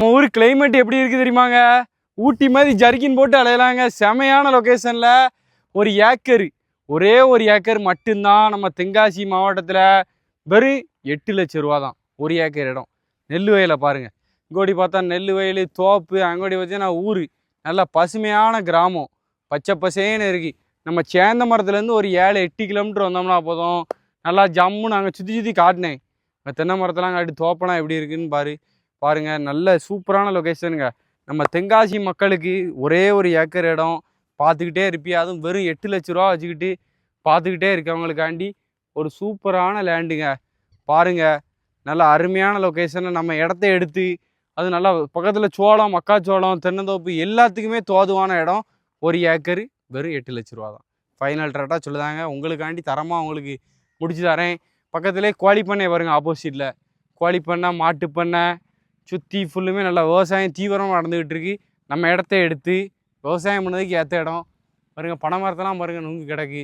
நம்ம ஊர் கிளைமேட் எப்படி இருக்குது தெரியுமாங்க? ஊட்டி மாதிரி ஜர்கின் போட்டு அலையலாங்க. செமையான லொக்கேஷனில் ஒரு ஏக்கர். ஒரே ஒரு ஏக்கர் மட்டும்தான் நம்ம தென்காசி மாவட்டத்தில் வெறும் எட்டு லட்சம் ரூபா தான் ஒரு ஏக்கர் இடம். நெல் வயலை பாருங்கள் இங்கோடி பார்த்தா நெல் வயல் தோப்பு அங்கோடி பார்த்தீங்கன்னா ஊர். நல்ல பசுமையான கிராமம். பச்சை பசேன்னு இருக்குது நம்ம சேந்த மரத்துலேருந்து ஒரு ஏழு எட்டு கிலோமீட்டர் வந்தோம்னா போதும். நல்லா ஜம்முன்னு அங்கே சுற்றி சுற்றி காட்டினேன். தென்னை மரத்தெல்லாம் காட்டி தோப்பனா எப்படி இருக்குன்னு பாரு. பாருங்கள் நல்ல சூப்பரான லொக்கேஷனுங்க நம்ம தென்காசி மக்களுக்கு ஒரே ஒரு ஏக்கர் இடம் பார்த்துக்கிட்டே இருப்பியா? அதுவும் வெறும் எட்டு லட்ச ரூபா வச்சுக்கிட்டு பார்த்துக்கிட்டே இருக்கவங்களுக்காண்டி ஒரு சூப்பரான லேண்டுங்க பாருங்க நல்ல அருமையான லொக்கேஷனை நம்ம இடத்த எடுத்து அது நல்லா பக்கத்தில் சோளம் மக்காச்சோளம் தென்னந்தோப்பு எல்லாத்துக்குமே தோதுவான இடம். ஒரு ஏக்கர் வெறும் எட்டு லட்ச ரூபா தான். ஃபைனல் ரேட்டாக சொல்லுதாங்க. உங்களுக்காண்டி தரமாக உங்களுக்கு முடிச்சு தரேன். பக்கத்துலேயே கோழி பண்ணை வருங்க ஆப்போசிட்டில் கோழி பண்ணை மாட்டு பண்ணை சுற்றி ஃபுல்லுமே நல்லா விவசாயம் தீவிரமாக நடந்துக்கிட்டு இருக்கு நம்ம இடத்த எடுத்து விவசாயம் பண்ணதுக்கு ஏற்ற இடம். பாருங்க பனை மரத்தெல்லாம் பாருங்க நுங்கு கிடக்கு.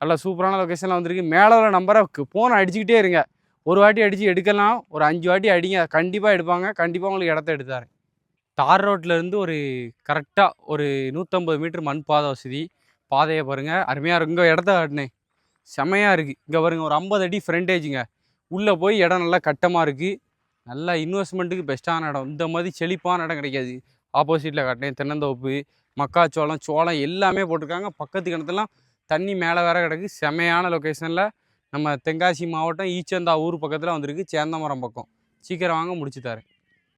நல்லா சூப்பரான லொக்கேஷனில் வந்திருக்கு. மேலே உள்ள நம்பரை ஃபோனை அடிச்சுக்கிட்டே இருங்க. ஒரு வாட்டி அடித்து எடுக்கலாம். ஒரு அஞ்சு வாட்டி அடிங்க. கண்டிப்பாக எடுப்பாங்க. கண்டிப்பாக உங்களுக்கு இடத்த எடுத்தாரு தார் ரோட்லேருந்து ஒரு கரெக்டாக ஒரு நூற்றம்பது மீட்டர் மண் பாதை வசதி. பாதையை பாருங்கள் அருமையாக இருக்கும் இங்கே இடத்த காட்டினேன். செமையாக இருக்குது இங்கே பாருங்க ஒரு ஐம்பது அடி ஃப்ரண்டேஜுங்க உள்ளே போய் இடம் நல்லா கட்டமாக இருக்குது நல்லா இன்வெஸ்ட்மெண்ட்டுக்கு பெஸ்ட்டான இடம். இந்த மாதிரி செழிப்பான இடம் கிடைக்காது. ஆப்போசிட்டில் காட்டினேன். தென்னந்தோப்பு மக்காச்சோளம் சோளம் எல்லாமே போட்டிருக்காங்க. பக்கத்து கிணத்துலாம் தண்ணி மேலே வேற கிடக்கு. செமையான லொக்கேஷனில் நம்ம தென்காசி மாவட்டம் ஈச்சந்தா ஊர் பக்கத்தில் வந்திருக்கு. சேந்தமரம் பக்கம். சீக்கிரம் வாங்க முடிச்சு தரேன்.